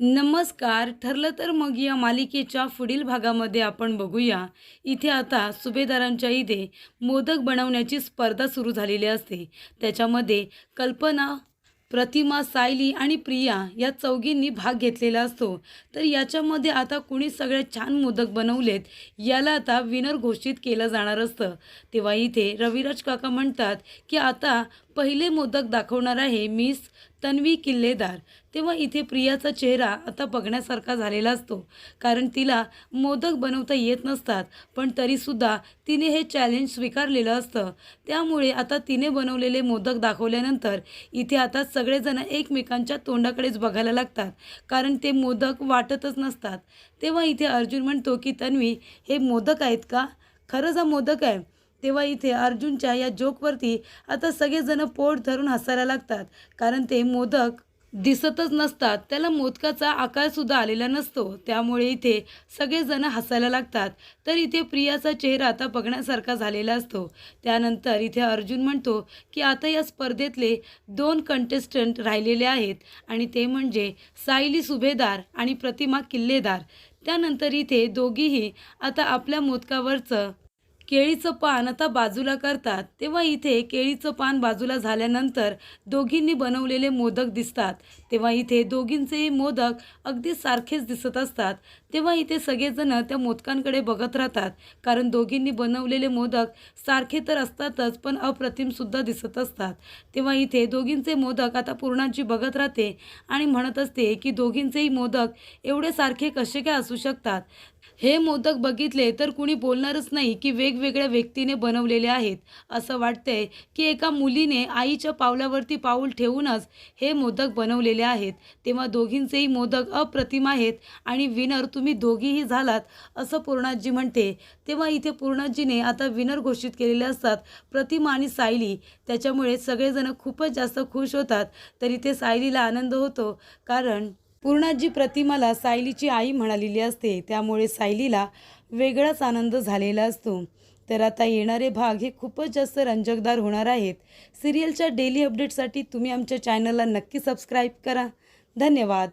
नमस्कार ठरलं तर मग या मालिकेच्या पुढील भागामध्ये आपण बघूया. इथे आता सुभेदारांच्या इथे मोदक बनवण्याची स्पर्धा सुरू झालेली असते. त्याच्यामध्ये कल्पना प्रतिमा सायली आणि प्रिया या चौघींनी भाग घेतलेला असतो. तर याच्यामध्ये आता कुणी सगळ्यात छान मोदक बनवलेत याला आता विनर घोषित केलं जाणार असतं. तेव्हा इथे रविराज काका म्हणतात की आता पहिले मोदक दाखवणार आहे मिस तन्वी किल्लेदार. तेव्हा इथे प्रियाचा चेहरा आता बघण्यासारखा झालेला असतो. कारण तिला मोदक बनवता येत नसतात पण तरीसुद्धा तिने हे चॅलेंज स्वीकारलेलं असतं. त्यामुळे आता तिने बनवलेले मोदक दाखवल्यानंतर इथे आता सगळेजण एकमेकांच्या तोंडाकडेच बघायला लागतात. कारण ते मोदक वाटतच नसतात. तेव्हा इथे अर्जुन म्हणतो की तन्वी हे मोदक आहेत का? खरंच हा मोदक आहे. तेव्हा इथे अर्जुनच्या या जोकवरती आता सगळेजण पोट धरून हसायला लागतात. कारण ते मोदक दिसतच नसतात. त्याला मोदकाचा आकारसुद्धा आलेला नसतो. त्यामुळे इथे सगळेजण हसायला लागतात. तर इथे प्रियाचा चेहरा आता बघण्यासारखा झालेला असतो. त्यानंतर इथे अर्जुन म्हणतो की आता या स्पर्धेतले दोन कंटेस्टंट राहिलेले आहेत आणि ते म्हणजे सायली सुभेदार आणि प्रतिमा किल्लेदार. त्यानंतर इथे दोघीही आता आपल्या मोदकावरचं केळीचं पान आता बाजूला करतात. तेव्हा इथे केळीचं पान बाजूला झाल्यानंतर दोघींनी बनवलेले मोदक दिसतात. तेव्हा इथे दोघींचेही मोदक अगदी सारखेच दिसत असतात. तेव्हा इथे सगळेजण त्या मोदकांकडे बघत राहतात. कारण दोघींनी बनवलेले मोदक सारखे तर असतातच पण अप्रतिमसुद्धा दिसत असतात. तेव्हा इथे दोघींचे मोदक आता पूर्णाची बघत राहते आणि म्हणत असते की दोघींचेही मोदक एवढे सारखे कसे काय असू शकतात? हे मोदक बघितले तर कुणी बोलणारच नाही की वेगवेगळ्या व्यक्तीने बनवलेले आहेत. असं वाटतंय की एका मुलीने आईच्या पावलावरती पाऊल ठेवूनच हे मोदक बनवलेले आहेत. तेव्हा दोघींचेही मोदक अप्रतिम आहेत आणि विनर तुम्ही दोघीही झालात असं पूर्णाजी म्हणते. तेव्हा इथे पूर्णाजीने आता विनर घोषित केलेले असतात प्रतिमा आणि सायली. त्याच्यामुळे सगळेजण खूपच जास्त खुश होतात. तर इथे सायलीला आनंद होतो कारण पूर्णाजी प्रतिमाला सायलीची आई म्हणालेली असते. त्यामुळे सायलीला वेगळाच आनंद झालेला असतो. तर आता येणारे भाग हे खूपच जास्त रंजकदार होणार आहेत. सिरियलच्या डेली अपडेटसाठी तुम्ही आमच्या चॅनलला नक्की सबस्क्राईब करा. धन्यवाद.